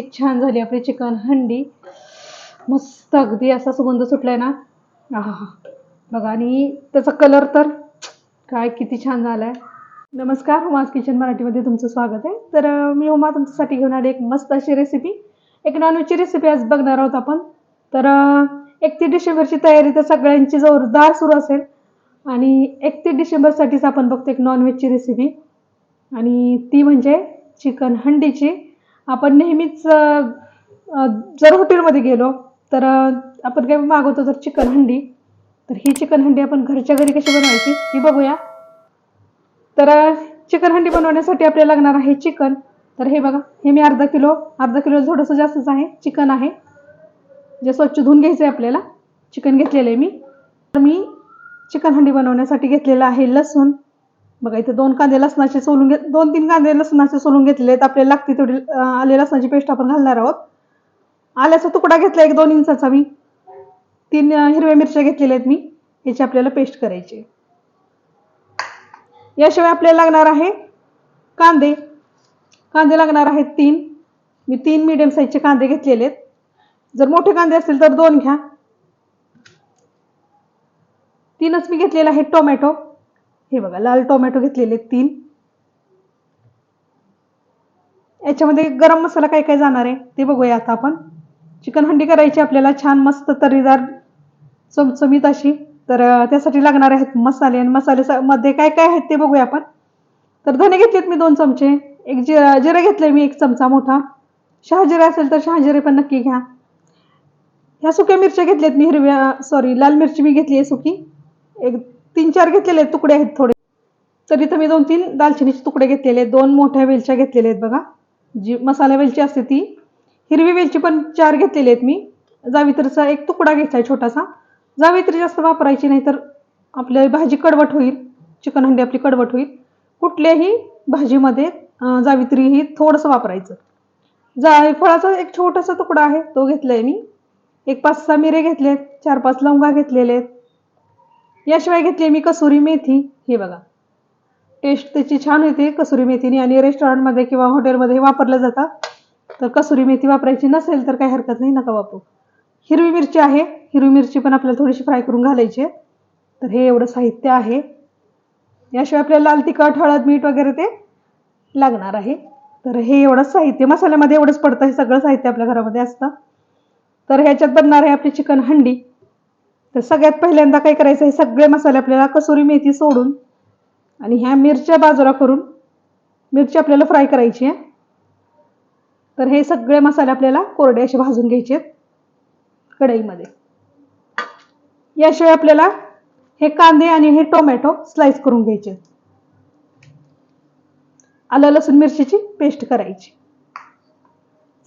किती छान झाली आपली चिकन हंडी. मस्त अगदी असा सुगंध सुटलाय ना. हा हा. बघा आणि त्याचा कलर तर काय किती छान झालाय. नमस्कार हुमास किचन मराठीमध्ये तुमचं स्वागत आहे. तर मी हुमा तुमच्यासाठी घेऊन आली एक मस्त अशी रेसिपी एक नॉनव्हेजची रेसिपी आज बघणार आहोत आपण. तर एकतीस डिसेंबरची तयारी तर सगळ्यांची जोरदार सुरू असेल. आणि एकतीस डिसेंबरसाठीच आपण बघतो एक नॉनव्हेजची रेसिपी आणि ती म्हणजे चिकन हंडीची. आपण नेहमीच जर हॉटेलमध्ये गेलो तर आपण काय मागवतो तर चिकन हंडी तर ही चिकन हंडी आपण घरच्या घरी कशी बनवायची ती बघूया. तर चिकन हंडी बनवण्यासाठी आपल्याला लागणार आहे चिकन. तर हे बघा हे मी अर्धा किलो अर्धा किलो थोडंसं जास्तच आहे चिकन आहे. जे स्वच्छ धुवून घ्यायचं आहे आपल्याला चिकन घेतलेलं आहे मी. तर मी चिकन हंडी बनवण्यासाठी घेतलेलं आहे लसूण. बघा इथे दोन कांदे लसणाचे सोलून घेत दोन तीन कांदे लसणाचे सोलून घेतले आहेत. आपल्याला लागते तेवढी आले लसणाची पेस्ट आपण घालणार आहोत. आल्याचा तुकडा घेतला एक दोन इंचाचा मी. तीन हिरव्या मिरच्या घेतलेल्या आहेत मी. याची आपल्याला पेस्ट करायची याशिवाय आपल्याला लागणार आहे कांदे. कांदे लागणार आहेत तीन. मी तीन मिडियम साईजचे कांदे घेतलेले आहेत. जर मोठे कांदे असतील तर दोन घ्या. तीनच मी घेतलेले आहेत टोमॅटो. हे बघा लाल टोमॅटो घेतलेले आहेत तीन. याच्यामध्ये गरम मसाला काय काय जाणार आहे ते बघूया आता आपण. चिकन हंडी करायची आपल्याला छान मस्त तर्रीदार चमचमीत अशी. तर त्यासाठी लागणार आहेत मसाले आणि मसाले मध्ये काय काय आहेत ते बघूया आपण. तर धने घेतलेत मी दोन चमचे. एक जिरा जिरे घेतले मी एक चमचा मोठा. शहाजिरा असेल तर शहाजिरे पण नक्की घ्या. ह्या सुक्या मिरच्या घेतल्यात मी हिरव्या सॉरी लाल मिरची मी घेतली आहे सुकी. एक तीन चार घेतलेले आहेत तुकडे आहेत थोडे. तर इथं मी दोन तीन दालचिनीचे तुकडे घेतलेले आहेत. दोन मोठ्या वेलच्या घेतलेल्या आहेत बघा. जी मसाला वेलची असते ती. हिरवी वेलची पण चार घेतलेली आहेत मी. जावित्रीचा एक तुकडा घ्यायचा आहे छोटासा. जावित्री जास्त वापरायची नाही तर आपली भाजी कडवट होईल. चिकन हंडी आपली कडवट होईल. कुठल्याही भाजीमध्ये जावित्री ही थोडंसं वापरायचं. जायफळाचा एक छोटासा तुकडा आहे. तो घेतला आहे मी. एक पाच सहा मिरे घेतलेत. चार पाच लवंगा घेतलेले आहेत. याशिवाय घेतली मी कसुरी मेथी. हे बघा. टेस्ट त्याची छान येते कसुरी मेथीने आणि रेस्टॉरंटमध्ये किंवा हॉटेलमध्ये वापरलं जातं. तर कसुरी मेथी वापरायची नसेल तर काही हरकत नाही नका वापरू. हिरवी मिरची आहे. हिरवी मिरची पण आपल्याला थोडीशी फ्राय करून घालायची आहे. तर हे एवढं साहित्य आहे. याशिवाय आपल्याला लाल तिखट हळद मीठ वगैरे ते लागणार आहे. तर हे एवढंच साहित्य. मसाल्यामध्ये एवढंच पडतं. हे सगळं साहित्य आपल्या घरामध्ये असतं. तर ह्याच्यात बनणार आहे आपली चिकन हंडी. तर सगळ्यात पहिल्यांदा काय करायचं हे सगळे मसाले आपल्याला कसुरी मेथी सोडून आणि ह्या मिरच्या बाजूला करून मिरची आपल्याला फ्राय करायची आहे. तर हे सगळे मसाले आपल्याला कोरडे असे भाजून घ्यायचे आहेत कढईमध्ये. याशिवाय आपल्याला हे कांदे आणि हे टोमॅटो स्लाइस करून घ्यायचे आहेत. आलं लसूण मिरचीची पेस्ट करायची.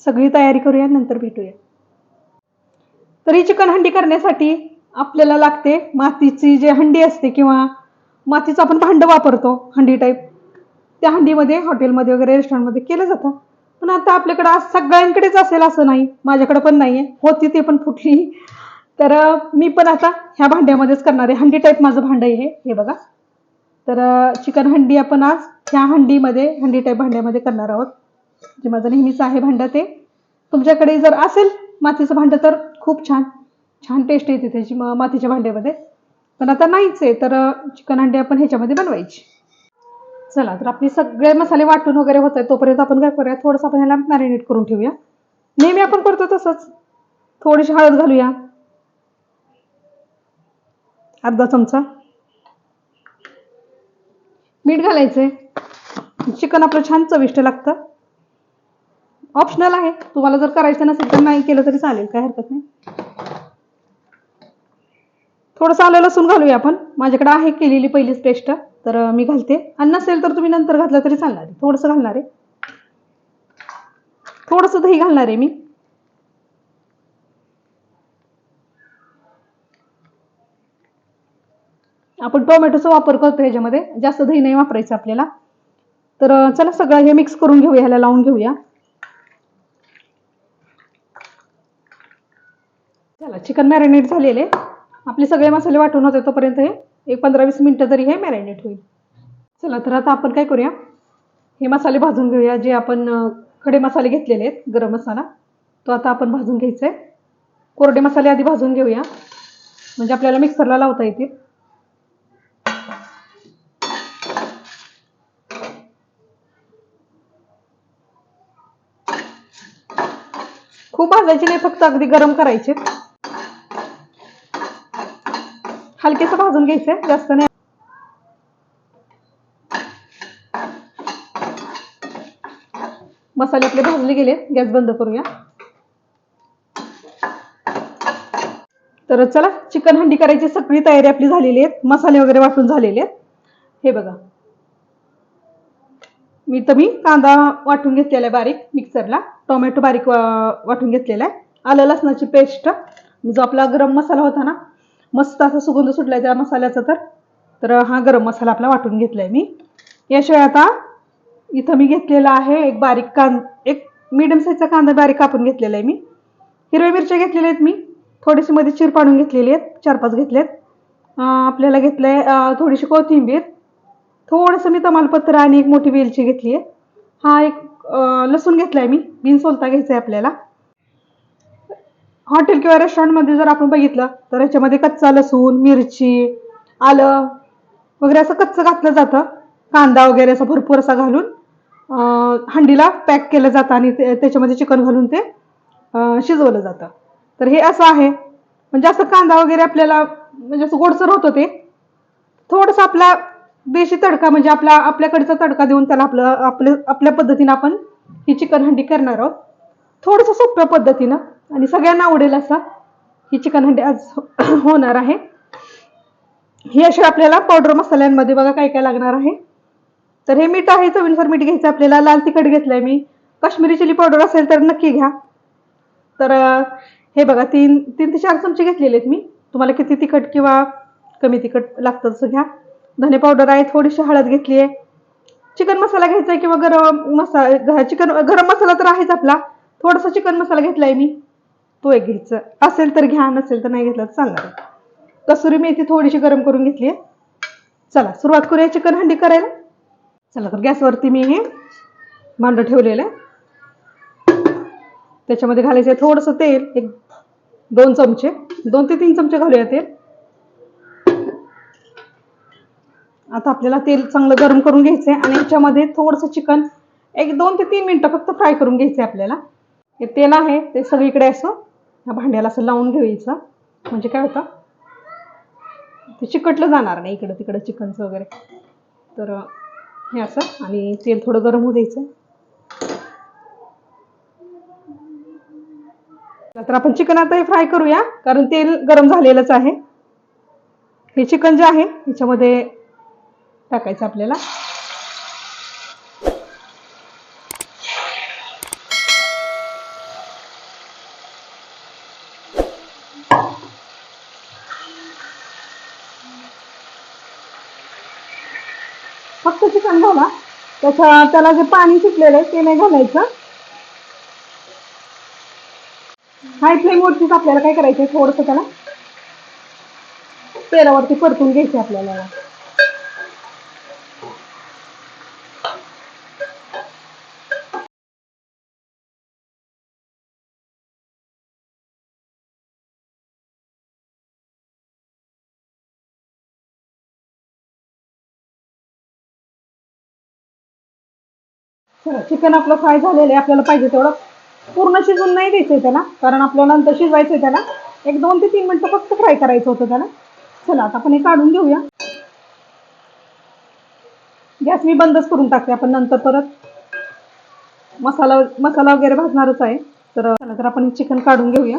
सगळी तयारी करूया नंतर भेटूया. तर ही चिकन हंडी करण्यासाठी आपल्याला लागते मातीची जी हंडी असते किंवा मातीचं आपण भांडं वापरतो हंडी टाईप त्या हंडीमध्ये हॉटेलमध्ये वगैरे रेस्टॉरंटमध्ये केलं जातं. पण आता आपल्याकडं आज सगळ्यांकडेच असेल असं नाही. माझ्याकडे पण नाही आहे होती ते पण फुटली तर मी पण आता ह्या भांड्यामध्येच करणार. आहे हंडी टाईप माझं भांडं आहे हे. हे बघा. तर चिकन हंडी आपण आज ह्या हंडीमध्ये हंडी टाईप भांड्यामध्ये करणार आहोत. जे माझं नेहमीच आहे भांडं ते. तुमच्याकडे जर असेल मातीचं भांडं तर खूप छान. छान टेस्ट येते त्याची म- मातीच्या भांड्यामध्ये. पण आता नाहीच आहे तर चिकन हंडी आपण ह्याच्यामध्ये बनवायची. चला तर आपले सगळे मसाले वाटून वगैरे होत आहेत तोपर्यंत आपण काय करूया थोडंसं आपण ह्याला मॅरिनेट करून ठेवूया. नेहमी आपण करतो तसंच. थोडीशी हळद घालूया. अर्धा चमचा. मीठ घालायचंय. चिकन आपलं छान चविष्ट लागतं. ऑप्शनल आहे. तुम्हाला जर करायचं नसेल तर नाही केलं तरी चालेल काय हरकत नाही. थोडंसं आलं लसूण घालूया आपण. माझ्याकडे आहे केलेली पहिलीच पेस्ट तर मी घालते. आणि नसेल तर तुम्ही नंतर घातलं तरी चालणार आहे. थोडंसं घालणार आहे. थोडंसं दही घालणार आहे मी. आपण टोमॅटोचा वापर करतो ह्याच्यामध्ये. जास्त दही नाही वापरायचं आपल्याला. तर चला सगळं हे मिक्स करून घेऊया ह्याला लावून घेऊया. चला चिकन मॅरिनेट झालेले आपले सगळे मसाले वाटून होते तोपर्यंत हे एक पंधरा वीस मिनटं तरी हे मॅरिनेट होईल. चला तर आता आपण काय करूया? हे मसाले भाजून घेऊया जे आपण खडे मसाले घेतलेले आहेत गरम मसाला. तो आता आपण भाजून घ्यायचा आहे. कोरडे मसाले आधी भाजून घेऊया. म्हणजे आपल्याला मिक्सरला लावता येतील. खूप भाजायचे नाही फक्त अगदी गरम करायचे. हलकेच भाजून घ्यायचं जास्त नाही. मसाले आपले भाजले गेले गॅस बंद करूया. तर चला चिकन हंडी करायची सगळी तयारी आपली झालेली आहे. मसाले वगैरे वाटून झालेले आहेत. हे बघा. मी तर मी कांदा वाटून घेतलेला आहे बारीक मिक्सरला. टोमॅटो बारीक वाटून घेतलेला आहे. आलं लसणाची पेस्ट. जो आपला गरम मसाला होता ना मस्त असा सुगंध सुटलाय त्या मसाल्याचा तर. तर हा गरम मसाला आपला वाटून घेतलाय मी. याशिवाय आता इथं मी घेतलेला आहे एक बारीक कांद एक मिडियम साईजचा कांदा बारीक कापून घेतलेला आहे मी. हिरव्या मिरच्या घेतलेल्या आहेत मी. थोडीशी मध्ये चिर पाडून घेतलेली आहेत. चार पाच घेतलेत. आपल्याला घेतलं आहे थोडीशी कोथिंबीर. थोडंसं मी तमालपत्र आणि एक मोठी वेलची घेतली आहे. हा एक लसूण घेतला आहे मी. बिन सोलता घ्यायचा आहे आपल्याला. हॉटेल किंवा रेस्टॉरंटमध्ये जर आपण बघितलं तर याच्यामध्ये कच्चा लसूण मिरची आलं वगैरे असं कच्चं घातलं जातं. कांदा वगैरे असं भरपूर असा घालून हंडीला पॅक केलं जातं आणि ते- त्याच्यामध्ये चिकन घालून ते शिजवलं जातं. तर हे असं आहे. म्हणजे असं कांदा वगैरे आपल्याला म्हणजे असं गोडसर होतं ते. थोडंसं आपला देशी तडका म्हणजे आपला आपल्याकडचा तडका देऊन त्याला आपलं आपल्या आपल्या पद्धतीनं आपण ही चिकन हंडी करणार आहोत. थोडंसं सोप्या पद्धतीनं. आणि सगळ्यांना आवडेल असा ही चिकन हंडी आज होणार आहे. ही अशी आपल्याला पावडर मसाल्यांमध्ये बघा काय काय लागणार आहे. तर हे मीठ आहे चवीनुसार मीठ घ्यायचं आपल्याला. लाल तिखट घेतलंय मी. काश्मीरी चिली पावडर असेल तर नक्की घ्या. तर हे बघा तीन तीन ते चार चमचे घेतलेले आहेत मी. तुम्हाला किती तिखट किंवा कमी तिखट लागतं तसं घ्या. धने पावडर आहे थोडीशी हळद घेतली आहे. चिकन मसाला घ्यायचा आहे किंवा गरम मसाला चिकन गरम मसाला तर आहेच आपला. थोडासा चिकन मसाला घेतलाय मी. तो एक घ्यायचं. असेल तर घ्या नसेल तर नाही घेतला तर चालणार कसुरी मेथी थोडीशी गरम करून घेतली आहे. चला सुरुवात करूया चिकन हंडी करायला. चला तर गॅसवरती मी हे भांडं ठेवलेलं आहे. त्याच्यामध्ये घालायचं आहे थोडंसं तेल एक दोन चमचे दोन ते तीन चमचे घालूया तेल. आता आपल्याला तेल चांगलं गरम करून घ्यायचं आहे आणि याच्यामध्ये थोडंसं चिकन एक दोन ते तीन मिनटं फक्त फ्राय करून घ्यायचं आहे आपल्याला. हे तेल आहे ते सगळीकडे असं. ह्या भांड्याला असं लावून घ्यायचं. म्हणजे काय होतं? ते चिकटलं जाणार नाही इकडं तिकडं चिकनचं वगैरे. तर हे असं आणि तेल थोडं गरम होऊ द्यायचं. तर आपण चिकन आता हे फ्राय करूया कारण तेल गरम झालेलंच आहे. हे चिकन जे आहे ह्याच्यामध्ये टाकायचं आपल्याला फक्त चिकन घाला त्याच्या त्याला जे पाणी सुटलेलं आहे ते नाही घालायचं. हाय फ्लेमवरतीच आपल्याला काय करायचं थोडंसं त्याला तेलावरती परतून घ्यायचं आपल्याला. चिकन आपलं फ्राय झालेलं आहे आपल्याला पाहिजे तेवढं पूर्ण शिजून नाही द्यायचंय त्याला कारण आपल्याला नंतर शिजवायचंय त्याला. एक दोन ते तीन मिनटं फक्त फ्राय करायचं होतं त्याला. चला आता आपण हे काढून घेऊया. गॅस मी बंदच करून टाकते आपण नंतर परत. मसाला मसाला वगैरे भाजणारच आहे. तर तर आपण चिकन काढून घेऊया.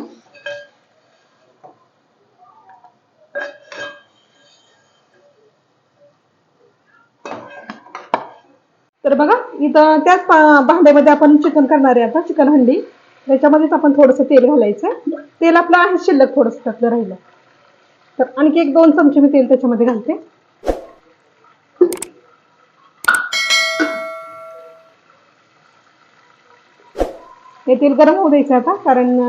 तर बघा इथं त्याच भांड्यामध्ये आपण चिकन करणार आहे आता चिकन हंडी. त्याच्यामध्येच आपण थोडंसं तेल घालायचं. तेल आपलं आहे शिल्लक थोडंसं त्यातलं राहिलं. तर आणखी एक दोन चमचे मी तेल त्याच्यामध्ये घालते. हे तेल गरम होऊ द्यायचं आता कारण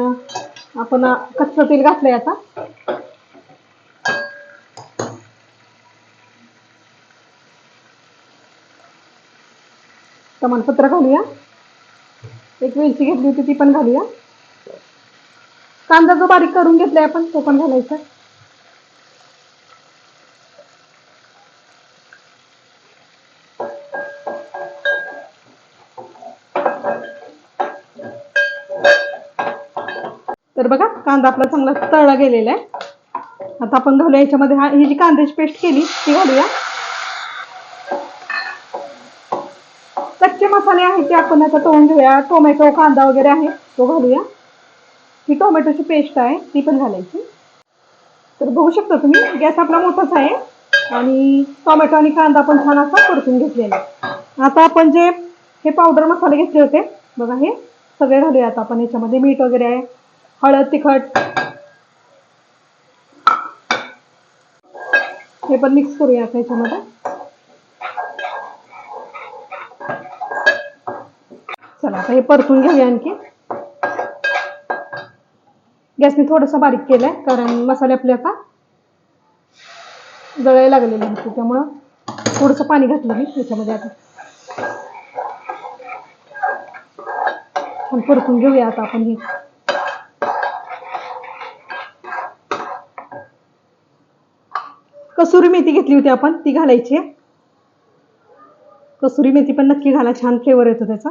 आपण कच्चं तेल घातलंय आता. प्रमाणपत्र घालूया. एक वेलची घेतली होती ती पण घालूया. कांदा जो बारीक करून घेतलाय आपण तो पण घालायचा. तर बघा कांदा आपला चांगला तळला गेलेला आहे. आता आपण घालूया याच्यामध्ये हा ही जी कांद्याची पेस्ट केली ती घालूया. कच्चे मसाले आहेत ते आपण आता तोंड घेऊया. टोमॅटो कांदा वगैरे आहे. तो घालूया. ही टोमॅटोची पेस्ट आहे. ती पण घालायची. तर बघू शकता तुम्ही गॅस आपला मोठाच आहे. आणि टोमॅटो आणि कांदा पण छान असा परतून घेतलेला आहे. आता आपण जे हे पावडर मसाले घेतले होते बघा हे सगळे घालूया आता आपण. याच्यामध्ये मीठ वगैरे आहे. हळद तिखट. हे पण मिक्स करूया आता याच्यामध्ये. चला आता हे परतून घेऊया आणखी. गॅस मी थोडंसं बारीक केलंय कारण मसाले आपले आता जळायला लागलेले होते त्यामुळं थोडंसं पाणी घातलं मी याच्यामध्ये आता. परतून घेऊया आता आपण हे. कसुरी मेथी घेतली होती आपण ती घालायची कसुरी मेथी पण नक्की घाला छान फ्लेवर येतो त्याचा.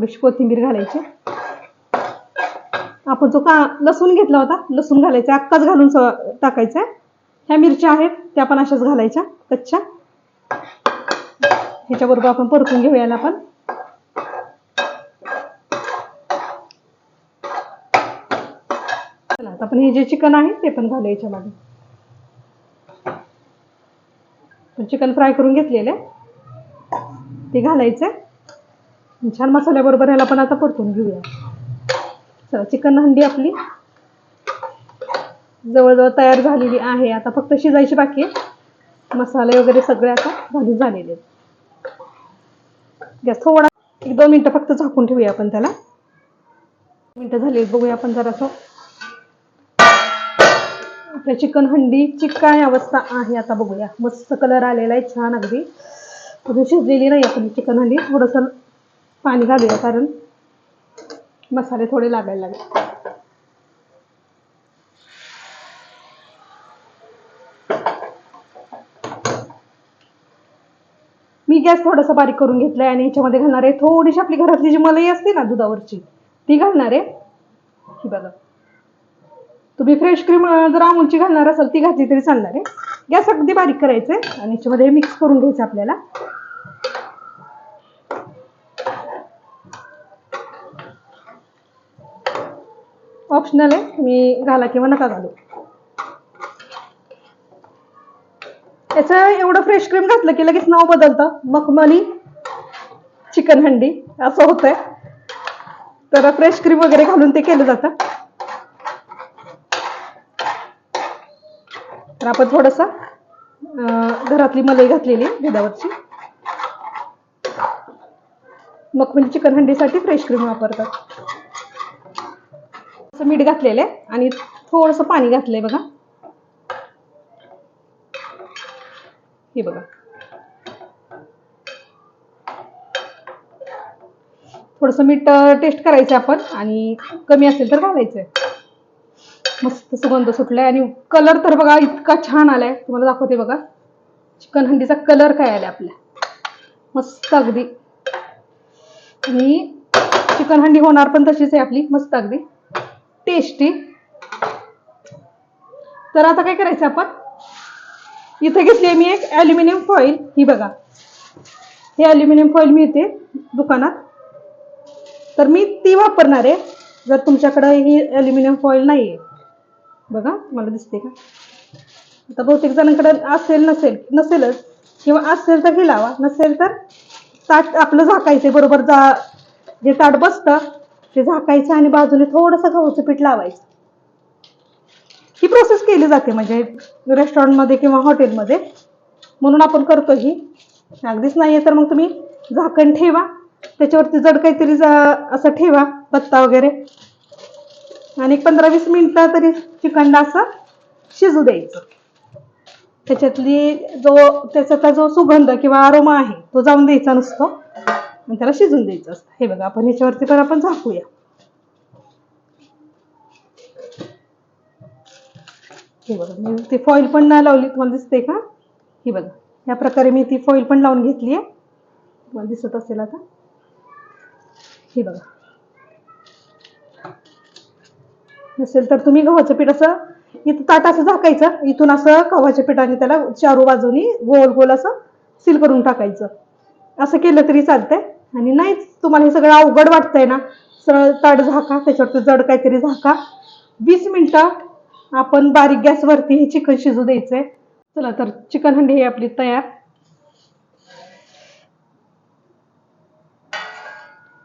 थोडीशी कोथिंबीर घालायची. आपण जो का लसूण घेतला होता लसूण घालायचा अक्काच घालून टाकायचा. ह्या मिरच्या आहेत त्या पण अशाच घालायच्या कच्च्या. ह्याच्याबरोबर आपण परतून घेऊया आपण पण. आपण हे जे चिकन आहे ते पण घालू याच्यामध्ये चिकन फ्राय करून घेतलेलं ते घालायचं छान मसाल्याबरोबर ह्याला पण आता परतून घेऊया. चला चिकन हंडी आपली जवळजवळ तयार झालेली आहे. आता फक्त शिजायची बाकी आहे. मसाले वगैरे सगळे आता घालून झालेले आहेत. गॅस थोडा एक दोन मिनटं फक्त झाकून ठेवूया आपण त्याला. मिनटं झाली बघूया आपण जरासं. आपल्या चिकन हंडीची काय अवस्था आहे आता बघूया. मस्त कलर आलेला आहे छान अगदी. अजून शिजलेली नाही आपण चिकन हंडी. थोडंसं पाणी घालूया कारण मसाले थोडे लागायला लागले. मी गॅस थोडासा बारीक करून घेतलाय आणि याच्यामध्ये घालणार आहे थोडीशी आपली घरातली जी मलाई असते ना दुधावरची ती घालणार आहे. ही बघा. तुम्ही फ्रेश क्रीम जर अमूलची घालणार असाल ती घातली तरी चालणार आहे. गॅस अगदी बारीक करायचं आहे आणि याच्यामध्ये मिक्स करून घ्यायचं आपल्याला. ऑप्शनल आहे. तुम्ही घाला किंवा नका घालू. याचं एवढं फ्रेश क्रीम घातलं की लगेच नाव बदलतं. मखमली चिकन हंडी असं होतंय. तर फ्रेश क्रीम वगैरे घालून ते केलं जातं. तर आपण थोडंसं अं, घरातली मलाई घातलेली आहे दुधावरची मखमली चिकन हंडीसाठी फ्रेश क्रीम वापरतात. थोडंसं मीठ घातलेलं आहे आणि थोडंसं पाणी घातलंय बघा. हे बघा. थोडंसं मीठ टेस्ट करायचं आपण आणि कमी असेल तर घालायचं मस्त सुगंध सुटलाय आणि कलर तर बघा इतका छान आलाय. तुम्हाला दाखवते बघा. चिकन हंडीचा कलर काय आलाय आपल्या. मस्त अगदी. आणि चिकन हंडी होणार पण तशीच आहे आपली मस्त अगदी. टी तर आता काय करायचं आपण? इथे घेतली मी एक ॲल्युमिनियम फॉईल ही बघा. हे ॲल्युमिनियम फॉईल मिळते दुकानात. तर मी ती वापरणार आहे. जर तुमच्याकडे ही ॲल्युमिनियम फॉईल नाही आहे बघा मला दिसते का? आता बहुतेक जणांकडे असेल नसेल नसेलच. किंवा असेल तर हे लावा. नसेल तर ताट आपलं झाकायचं बरोबर जा जे ताट बसतं ते झाकायचं आणि बाजूने थोडंसं गव्हाचं पीठ लावायचं. ही प्रोसेस केली जाते म्हणजे रेस्टॉरंटमध्ये किंवा हॉटेलमध्ये म्हणून आपण करतो ही. अगदीच नाही आहे तर मग तुम्ही झाकण ठेवा. त्याच्यावरती जड काहीतरी जा- असं ठेवा पत्ता वगैरे. आणि एक पंधरा वीस मिनटं तरी चिकन असं शिजू द्यायचं. त्याच्यातली जो त्याचा जो सुगंध किंवा आरोमा आहे तो जाऊन द्यायचा नसतो. आणि त्याला शिजून द्यायचं असतं. हे बघा आपण ह्याच्यावरती पण आपण झाकूया. हे बघा मी ती फॉईल पण नाही लावली तुम्हाला दिसते का? ही बघा या प्रकारे मी ती फॉईल पण लावून घेतली आहे. तुम्हाला दिसत असेल आता. हे बघा. नसेल तर तुम्ही गव्हाचं पीठ असं इथं ताट असं झाकायचं इथून असं गव्हाच्या पिठाने त्याला चारू बाजूनी गोल गोल असं सील करून टाकायचं. असं केलं तरी चालतंय. आणि नाहीच तुम्हाला हे सगळं अवघड वाटतंय ना? सरळ ताट झाका त्याच्यावरती जड काहीतरी झाका. वीस मिनिटं आपण बारीक गॅसवरती हे चिकन शिजू द्यायचंय. चला तर चिकन हंडी ही आपली तयार.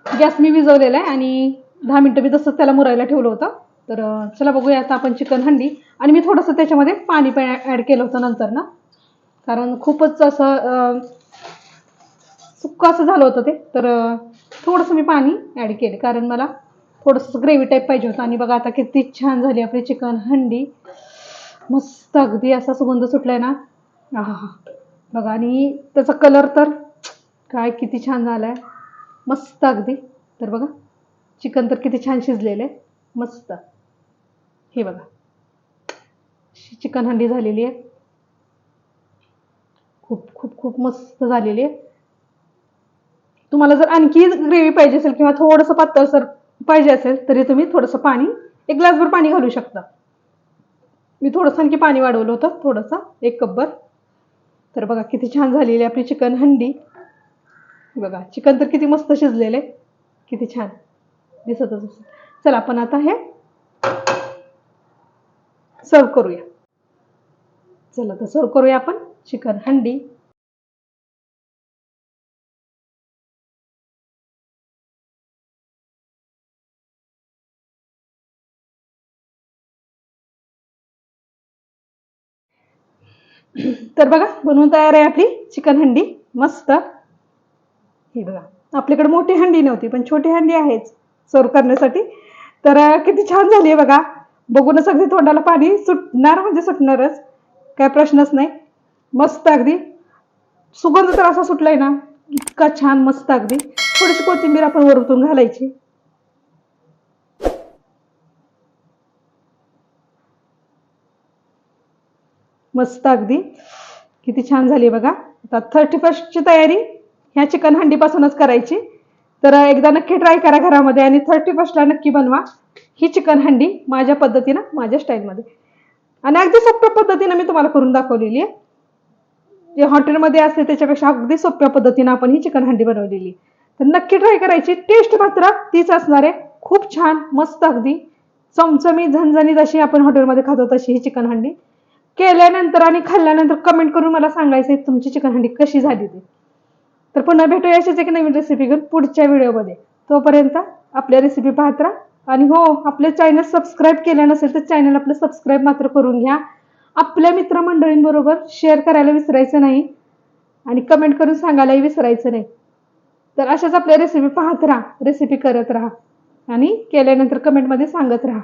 गॅस मी विजवलेला आहे आणि दहा मिनटं मी तसंच त्याला मुरायला ठेवलं होतं. तर चला बघूया आता आपण चिकन हंडी. आणि मी थोडंसं त्याच्यामध्ये पाणी पण ॲड केलं होतं नंतर ना. कारण खूपच असं सुक्क असं झालं होतं ते. तर थोडंसं मी पाणी ॲड केले. कारण मला थोडंसं ग्रेव्ही टाईप पाहिजे होतं. आणि बघा आता किती छान झाली आपली चिकन हंडी. मस्त अगदी असा सुगंध सुटलाय ना. आहा बघा आणि त्याचा कलर तर काय किती छान झाला आहे मस्त अगदी. तर बघा चिकन तर किती छान शिजलेलं आहे मस्त. हे बघा. चिकन हंडी झालेली आहे. खूप खूप खूप मस्त झालेली आहे. तुम्हाला जर आणखी ग्रेव्ही पाहिजे असेल किंवा थोडंसं पातळसर पाहिजे असेल तरी तुम्ही थोडंसं पाणी एक ग्लासभर पाणी घालू शकता. मी थोडंसं आणखी पाणी वाढवलं होतं थोडंसं एक कपभर. तर बघा किती छान झालेली आहे आपली चिकन हंडी. बघा चिकन तर किती मस्त शिजलेले किती छान. दिसतच असेल. चला आपण आता हे सर्व करूया. चला तर सर्व करूया आपण चिकन हंडी. तर बघा बनवून तयार आहे आपली चिकन हंडी. मस्त. हे बघा आपल्याकडे मोठी हंडी नव्हती पण छोटी हंडी आहेच सर्व करण्यासाठी. तर किती छान झाली आहे बघा. बघूनच अगदी तोंडाला पाणी सुटणार म्हणजे सुटणारच काय प्रश्नच नाही. मस्त अगदी. सुगंध तर असा सुटलाय ना इतका छान मस्त अगदी. थोडीशी कोथिंबीर आपण वरतून घालायची. मस्त अगदी. किती छान झाली बघा. आता थर्टी फर्स्टची तयारी ह्या चिकन हंडीपासूनच करायची. तर एकदा नक्की ट्राय करा घरामध्ये आणि थर्टी फर्स्टला नक्की बनवा ही चिकन हंडी माझ्या पद्धतीनं माझ्या स्टाईलमध्ये आणि अगदी सोप्या पद्धतीनं मी तुम्हाला करून दाखवलेली आहे. जे हॉटेलमध्ये असते त्याच्यापेक्षा अगदी सोप्या पद्धतीनं आपण ही चिकन हंडी बनवलेली तर नक्की ट्राय करायची. टेस्ट मात्र तीच असणार आहे. खूप छान मस्त अगदी. चमचमी झणझणीत अशी आपण हॉटेलमध्ये खातो तशी ही चिकन हंडी. केल्यानंतर आणि खाल्ल्यानंतर कमेंट करून मला सांगायचं आहे तुमची चिकन हंडी कशी झाली ती? तर पुन्हा भेटूया अशीच एक नवीन रेसिपी घेऊन पुढच्या व्हिडिओमध्ये तोपर्यंत आपल्या रेसिपी पाहत राहा. आणि हो आपले चॅनल सबस्क्राईब केलं नसेल तर चॅनल आपलं सबस्क्राईब मात्र करून घ्या. आपल्या मित्रमंडळींबरोबर शेअर करायला विसरायचं नाही. आणि कमेंट करून सांगायलाही विसरायचं नाही. तर अशाच आपल्या रेसिपी पाहत राहा. रेसिपी करत राहा. आणि केल्यानंतर कमेंटमध्ये सांगत राहा.